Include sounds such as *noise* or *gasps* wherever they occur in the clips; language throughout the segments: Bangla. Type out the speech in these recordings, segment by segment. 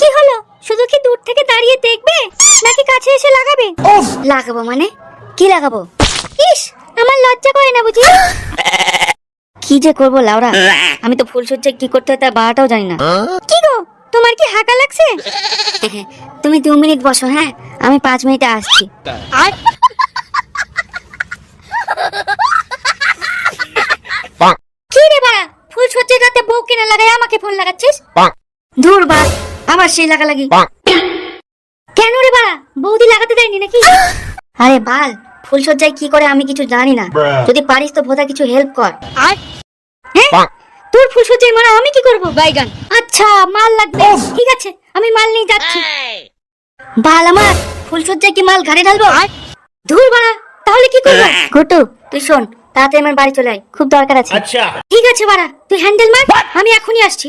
কি হলো? শুধু কি দূর থেকে দাঁড়িয়ে দেখবে? নাকি কাছে এসে লাগাবে? লাগাবো মানে? কি লাগাবো? ইস আমার লজ্জা করে না বুঝি? কি যে করব লাউরা? আমি তো ফুলসজ্জায় কি করতে হয় তার বাড়াটাও জানি না। কি গো তোমার কি হাঁকা লাগছে? তুমি দু মিনিট বসো হ্যাঁ? আমি পাঁচ মিনিটে আসছি। আর কি রে বাড়া ফুলসজ্জার রাতে বউ কিনা লাগাই আমাকে ফোন লাগাচ্ছিস ধুর বা সেই লাগালাগি। কেন রে বাড়া? বৌদি লাগাতে দেয়নি নাকি? *gasps* আরে বাল কি করে আমি কিছু জানি না। যদি পারিস তো ভোদা কিছু হেল্প কর। তোর মারা আমি কি করব? বাইগান। আচ্ছা মাল লাগবে। ঠিক আছে আমি মাল নিয়ে যাচ্ছি। বাল আমার ফুলসজ্জায় কি মাল ঘাড়ে ঢালবো? ধুর বাড়া তাহলে কি করব? ঘটু। তুই শোন তাড়াতাড়ি আমার বাড়ি চলে আয়। খুব দরকার আছে। ঠিক আছে বাড়া তুই হ্যান্ডেল মার আমি এখনই আসছি।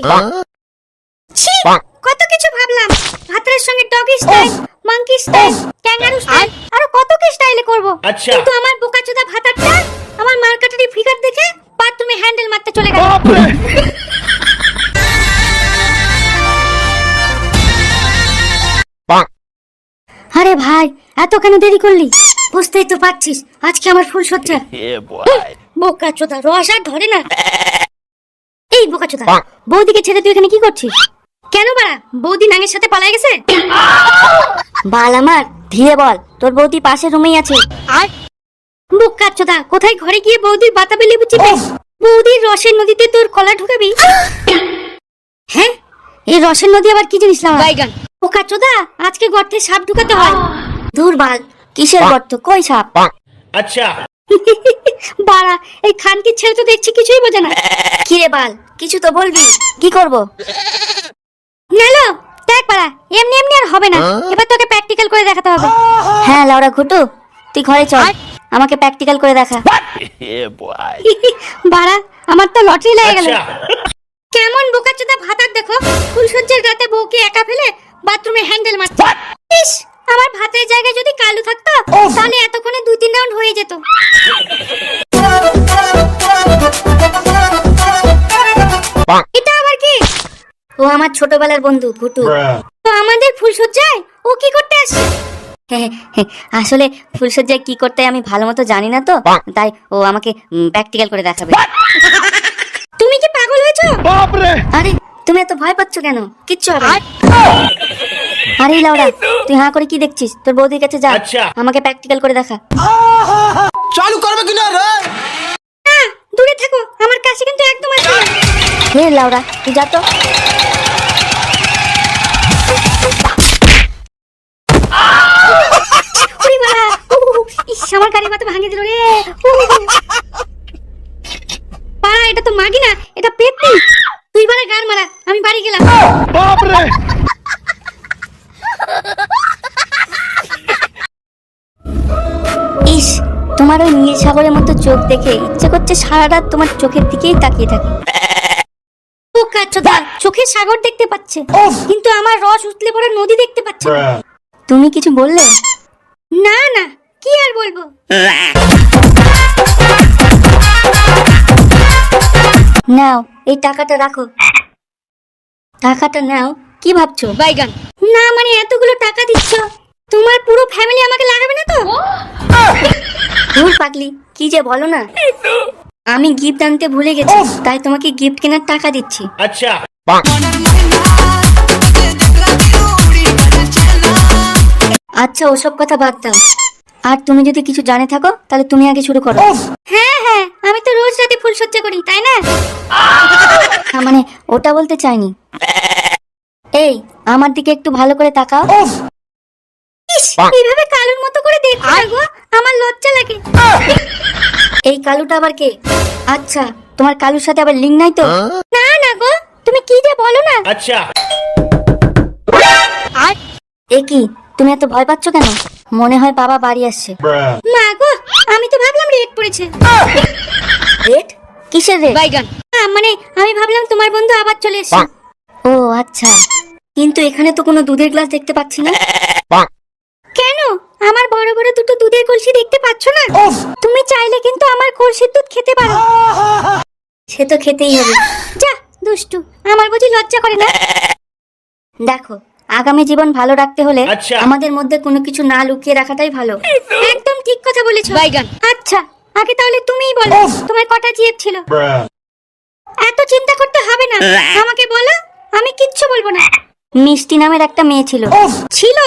কত কিছু ভাবলাম। ভাতের সঙ্গে doggy style monkey style kangaroo style আরও? কত কি স্টাইলে করব। আচ্ছা। কিন্তু আমার বোকাচোদা ভাতারটা আমার মার্কেটারি ফিগার দেখে বাথরুমে হ্যান্ডেল মারতে চলে গেল। আরে ভাই এত কেন দেরি করলি? বুঝতেই তো পারছিস আজকে আমার ফুল সজ্জা. বোকাচোদা রস আর ধরে না। এই বোকাচোদা বৌদিকে ছেড়ে তুই এখানে কি করছিস? কেন বাড়া বৌদি নাঙের সাথে পালাই গেছে? বাল আমার ধীরে বল তোর বৌদি পাশে রুমেই আছে। আর? বুক কাচ্চোদা কোথায় ঘরে গিয়ে বৌদির বাতাবে লেবু চিপে? বৌদির রসের নদীতে তোর কলা ঢুকাবি? হ্যাঁ? এই রসের নদী আবার কি জিনিস না বাইগান। ও কাচ্চোদা আজকে গর্তে সাপ ঢুকাতে হয়। দূর বাল কিসের গর্ত কই সাপ? আচ্ছা। *laughs* বাড়া এই খানকির ছেলে তো দেখছি কিছুই বোঝে না। কিরে বাল কিছু তো বলবি কি করব? নালো দেখ পাড়া এমনি এমনি আর হবে না। হ্যাঁ? এবার তোকে প্র্যাকটিক্যাল করে দেখাতে হবে। হ্যাঁ লাউরা ঘুটু তুই ঘরে চল। আমাকে প্র্যাকটিক্যাল করে দেখা। *laughs* বাড়া আমার তো লটারি লেগে গেল। কেমন বোকাচোদা ভাতার দেখো ফুলসজ্জার রাতে বউকে একা ফেলে বাথরুমে হ্যান্ডেল মারছে আমার ভাতের জায়গায় যদি কালো থাকতো তাহলে এতক্ষণে দুই তিন রাউন্ড হয়ে যেত। *laughs* ও আমার ছোটবেলার বন্ধু ঘুটু। তো আমাদের ফুলসজ্জায় ও কি করতে আসে? হ্যাঁ, হ্যাঁ, হ্যাঁ, আসলে ফুলসজ্জায় কি করতে আমি ভালো মতো জানি না তো তাই ও আমাকে প্র্যাকটিক্যাল করে দেখাবে। তুমি কি পাগল হয়েছো? আরে তুমি এত ভয় পাচ্ছ কেন? কিচ্ছু হবে আরে লাউডা তুই হ্যাঁ করে কি দেখছিস? তোর বৌদির কাছে যা আচ্ছা। আমাকে প্র্যাকটিক্যাল করে দেখা। চালু করবে কিনা রে? Mira, Laura, তুই যা আমার ভাঙে দিল রে! এটা তো মাগি না এটা তুই বলে মারা আমি বাড়ি গেলাম। বাপ রে ইস তোমার ওই নীল সাগরের মতো চোখ দেখে ইচ্ছে করছে সারা রাত তোমার চোখের দিকেই তাকিয়ে থাকি। ও কাচ্চদা চোখের সাগর দেখতে পাচ্ছে। কিন্তু আমার রস উতলে পড়া নদী দেখতে পাচ্ছে না। তুমি কিছু বললে? না না কি আর বলব? নাও এই টাকাটা রাখো। টাকাটা নাও কি ভাবছ? বাইগান। না মানে এতগুলো টাকা দিচ্ছ। তোমার পুরো ফ্যামিলি আমাকে লাগাবে না তো? ধুর পাগলি কি যে বলো না? আমি গিফট আনতে ভুলে গেছি তাই তোমাকে গিফট কেনার টাকা দিচ্ছি। আচ্ছা। আচ্ছা ওসব কথা বাদ দাও। আর তুমি যদি কিছু জানে থাকো তাহলে তুমি আগে শুরু করো। হ্যাঁ হ্যাঁ আমি তো রোজ রাতে ফুল সজ্জা করি তাই না? হ্যাঁ, মানে ওটা বলতে চাইনি। এই আমার দিকে একটু ভালো করে তাকাও। এইভাবে কালুর মতো করে দেখতে আমার লজ্জা লাগে। এই কালুটা আবার কে? আচ্ছা তোমার কালুর সাথে আবার লিঙ্ক নাই তো? না না গো তুমি কি যে বলো না? আচ্ছা। আর এ কি তুমি এত ভয় পাচ্ছ কেন? মনে হয় বাবা বাড়ি আসছে। মা গো আমি তো ভাবলাম রেড পড়েছে। রেড? কিসের রেড? বাইগান। মানে আমি ভাবলাম তোমার বন্ধু আবার চলে এসেছে। ও আচ্ছা। কিন্তু এখানে তো কোনো দুধের গ্লাস দেখতে পাচ্ছি না। কেন? আমার বড় বড় দুটো দুধের কলসি দেখতে পাচ্ছ না? তুমি চাইলে কলসির দুধ খেতে পারো। সে তো খেতেই হবে। যা দুষ্টু আমার বুঝি লজ্জা করে না? দেখো আগামী জীবন ভালো রাখতে হলে আচ্ছা। আমাদের মধ্যে কোনো কিছু না লুকিয়ে রাখাটাই ভালো। একদম ঠিক কথা বলেছ। আচ্ছা আগে তাহলে তুমিই বলো তোমার কটা জিএফ ছিল? এত চিন্তা করতে হবে না। আমাকে বলো আমি কিচ্ছু বলব না। মিষ্টি নামের একটা মেয়ে ছিল। ছিল?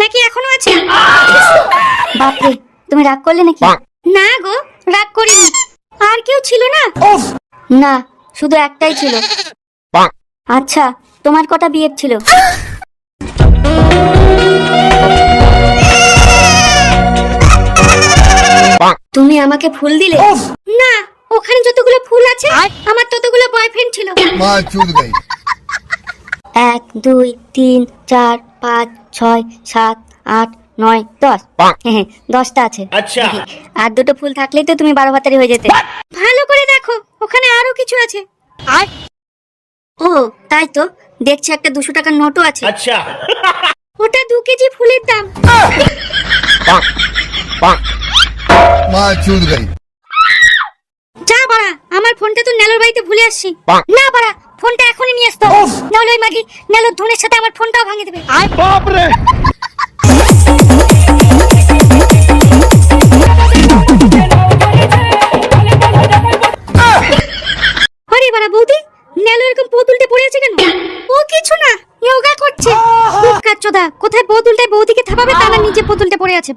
নাকি এখনও আছে? বাপরে তুমি রাগ করলে নাকি? না গো রাগ করিনি। আর কেউ ছিল না? না শুধু একটাই ছিল। আচ্ছা তোমার কটা বিয়ের ছিল? তুমি আমাকে ফুল দিলে? না ওখানে যতগুলো ফুল আছে আমার ততগুলো বয়ফ্রেন্ড ছিল। এক দুই তিন চার পাঁচ ছয় সাত আট নয় দশ। দশটা আছে। আচ্ছা। আর দুটো ফুল থাকলেই তো তুমি বারো ভাতারি হয়ে যেতে। ভালো করে দেখো ওখানে আরও কিছু আছে। আর? ও তাই তো দেখছি একটা দুশো টাকার নোটও আছে। আচ্ছা। ওটা দু কেজি ফুলের দাম। যা বাড়া আমার ফোনটা তো নেলোর বাড়িতে ভুলে আসছি। না বাড়া ফোনটা এখনই নিয়ে আসতো নাহলে ওই মাগি নেলোর ধুনের সাথে আমার ফোনটাও ভাঙে দেবে। আর রে আছে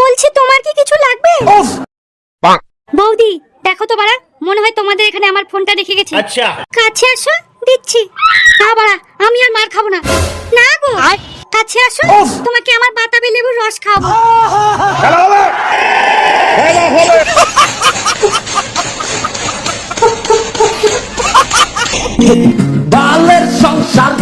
বলছি তোমার কি কিছু লাগবে? বৌদি দেখো তো বাড়া মনে হয় তোমাদের এখানে আমার ফোনটা রেখে গেছি। কাছে আসো দিচ্ছি। না বাড়া আমি আর মার খাব না। না গো। কাছে আসো তোমাকে আমার বাতাবি লেবুর রস খাওয়াবো। বালের সংসার